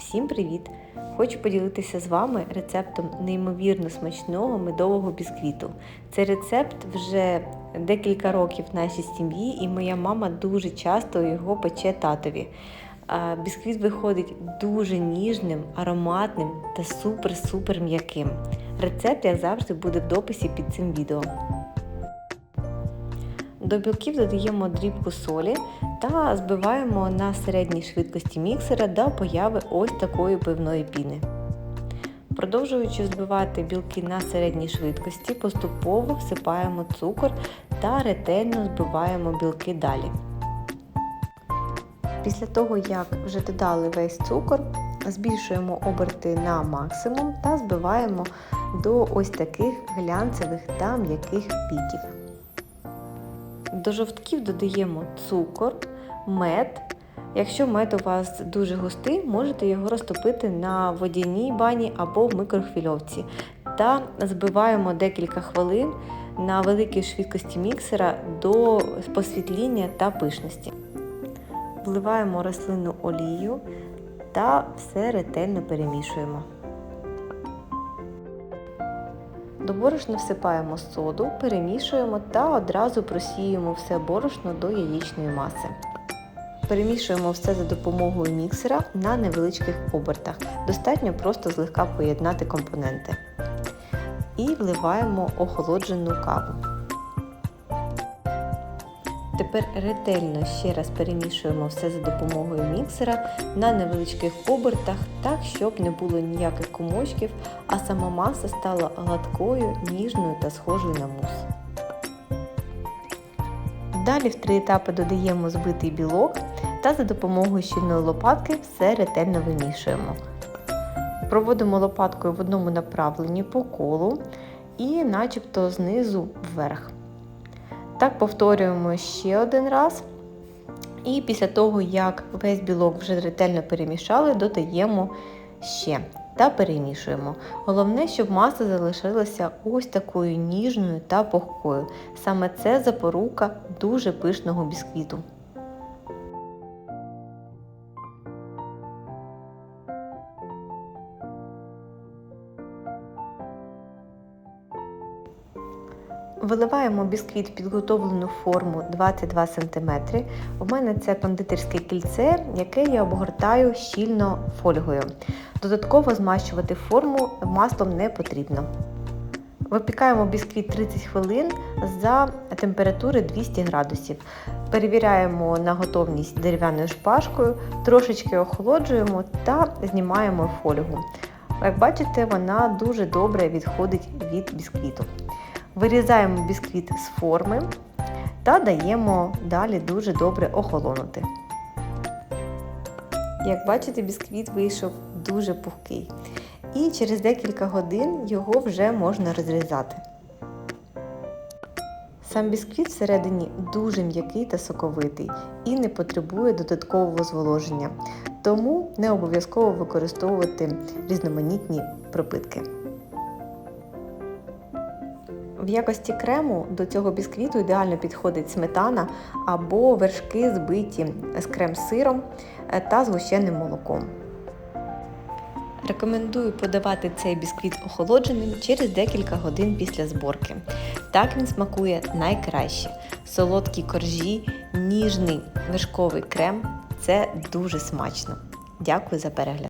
Всім привіт! Хочу поділитися з вами рецептом неймовірно смачного медового бісквіту. Цей рецепт вже декілька років в нашій сім'ї, і моя мама дуже часто його пече татові. Бісквіт виходить дуже ніжним, ароматним та супер-супер м'яким. Рецепт, як завжди, буде в дописі під цим відео. До білків додаємо дрібку солі та збиваємо на середній швидкості міксера до появи ось такої пивної піни. Продовжуючи збивати білки на середній швидкості, поступово всипаємо цукор та ретельно збиваємо білки далі. Після того, як вже додали весь цукор, збільшуємо оберти на максимум та збиваємо до ось таких глянцевих та м'яких піків. До жовтків додаємо цукор, мед. Якщо мед у вас дуже густий, можете його розтопити на водяній бані або в микрохвильовці. Та збиваємо декілька хвилин на великій швидкості міксера до посвітління та пишності. Вливаємо рослинну олію та все ретельно перемішуємо. До борошна всипаємо соду, перемішуємо та одразу просіюємо все борошно до яєчної маси. Перемішуємо все за допомогою міксера на невеличких обертах. Достатньо просто злегка поєднати компоненти. І вливаємо охолоджену каву. Тепер ретельно ще раз перемішуємо все за допомогою міксера на невеличких обертах, так, щоб не було ніяких комочків, а сама маса стала гладкою, ніжною та схожою на мус. Далі в три етапи додаємо збитий білок та за допомогою щільної лопатки все ретельно вимішуємо. Проводимо лопаткою в одному направленні по колу і начебто знизу вверх. Так повторюємо ще один раз. І після того, як весь білок вже ретельно перемішали, додаємо ще та перемішуємо. Головне, щоб маса залишилася ось такою ніжною та пухкою. Саме це запорука дуже пишного бісквіту. Виливаємо бісквіт в підготовлену форму 22 см. У мене це кондитерське кільце, яке я обгортаю щільно фольгою. Додатково змащувати форму маслом не потрібно. Випікаємо бісквіт 30 хвилин за температури 200 градусів. Перевіряємо на готовність дерев'яною шпажкою, трошечки охолоджуємо та знімаємо фольгу. Як бачите, вона дуже добре відходить від бісквіту. Вирізаємо бісквіт з форми та даємо далі дуже добре охолонути. Як бачите, бісквіт вийшов дуже пухкий. І через декілька годин його вже можна розрізати. Сам бісквіт всередині дуже м'який та соковитий і не потребує додаткового зволоження, тому не обов'язково використовувати різноманітні пропитки. В якості крему до цього бісквіту ідеально підходить сметана або вершки збиті з крем-сиром та згущеним молоком. Рекомендую подавати цей бісквіт охолодженим через декілька годин після зборки. Так він смакує найкраще. Солодкі коржі, ніжний вершковий крем це дуже смачно. Дякую за перегляд!